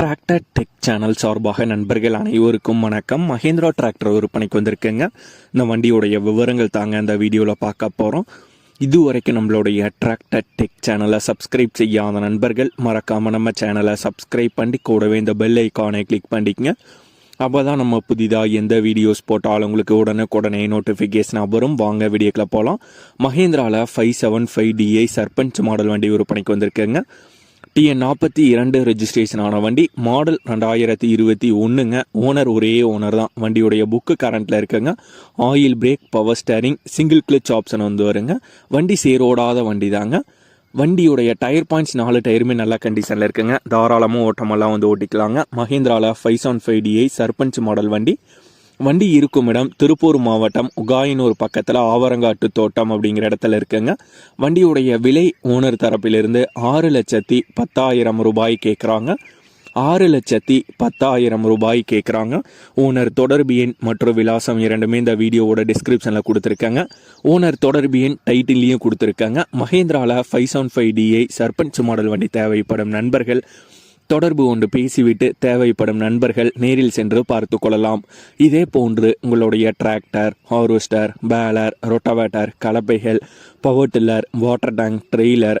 Tractor tech channel சார்பாக நண்பர்கள் அனைவருக்கும் வணக்கம். மஹேந்திரா டிராக்டர் விற்பனைக்கு வந்திருக்கேங்க. இந்த வண்டியோடைய விவரங்கள் தாங்க இந்த வீடியோவில் பார்க்க போகிறோம் இதுவரைக்கும் நம்மளுடைய டிராக்டர் டெக் சேனலை சப்ஸ்கிரைப் செய்யாத நண்பர்கள் மறக்காமல் நம்ம சேனலை சப்ஸ்கிரைப் பண்ணி கூடவே இந்த பெல் ஐக்கானை கிளிக் பண்ணிக்கங்க. அப்போ தான் நம்ம புதிதாக எந்த வீடியோஸ் போட்டாலும் உங்களுக்கு உடனுக்குடனே நோட்டிஃபிகேஷன் வரும். வாங்க வீடியோக்கில் போகலாம் மஹேந்திராவில் five seven five DI Sarpanch model வண்டி விற்பனைக்கு வந்திருக்குங்க. டிஎன் நாற்பத்தி இரண்டு ரெஜிஸ்ட்ரேஷன் ஆன வண்டி மாடல் ரெண்டாயிரத்தி இருபத்தி ஒன்றுங்க ஓனர் ஒரே ஓனர் தான். வண்டியுடைய புக்கு கரண்ட்டில் இருக்குங்க. Oil brake power steering single clutch option வந்து வருங்க. வண்டி சேரோடாத வண்டி தாங்க வண்டியுடைய டயர் பாயிண்ட்ஸ் நாலு டயருமே நல்ல கண்டிஷனில் இருக்குங்க. தாராளமாக ஓட்டமெல்லாம் வந்து ஓட்டிக்கலாங்க. மஹேந்திராவில் five seven five DI Sarpanch model வண்டி. வண்டி இருக்கும் இடம் திருப்பூர் மாவட்டம் உகாயினூர் பக்கத்தில் ஆவரங்காட்டு தோட்டம் அப்படிங்கிற இடத்துல இருக்குங்க. வண்டியுடைய விலை ஓனர் தரப்பிலிருந்து ஆறு லட்சத்தி பத்தாயிரம் ரூபாய் கேட்குறாங்க ஆறு லட்சத்தி பத்தாயிரம் ரூபாய் கேட்குறாங்க ஓனர் தொடர்பு எண் மற்றும் விலாசம் இரண்டுமே இந்த வீடியோவோட டிஸ்கிரிப்ஷனில் கொடுத்துருக்காங்க. ஓனர் தொடர்பு எண் டைட்டில்லையும் கொடுத்துருக்காங்க. மஹேந்திராவில் five seven five DI Sarpanch model வண்டி தேவைப்படும் நண்பர்கள் தொடர்பு கொண்டு பேசிவிட்டு தேவைப்படும் நண்பர்கள் நேரில் சென்று பார்த்து கொள்ளலாம். இதே போன்று உங்களுடைய tractor harvester baler rotavator கலப்பைகள் power tiller water tank trailer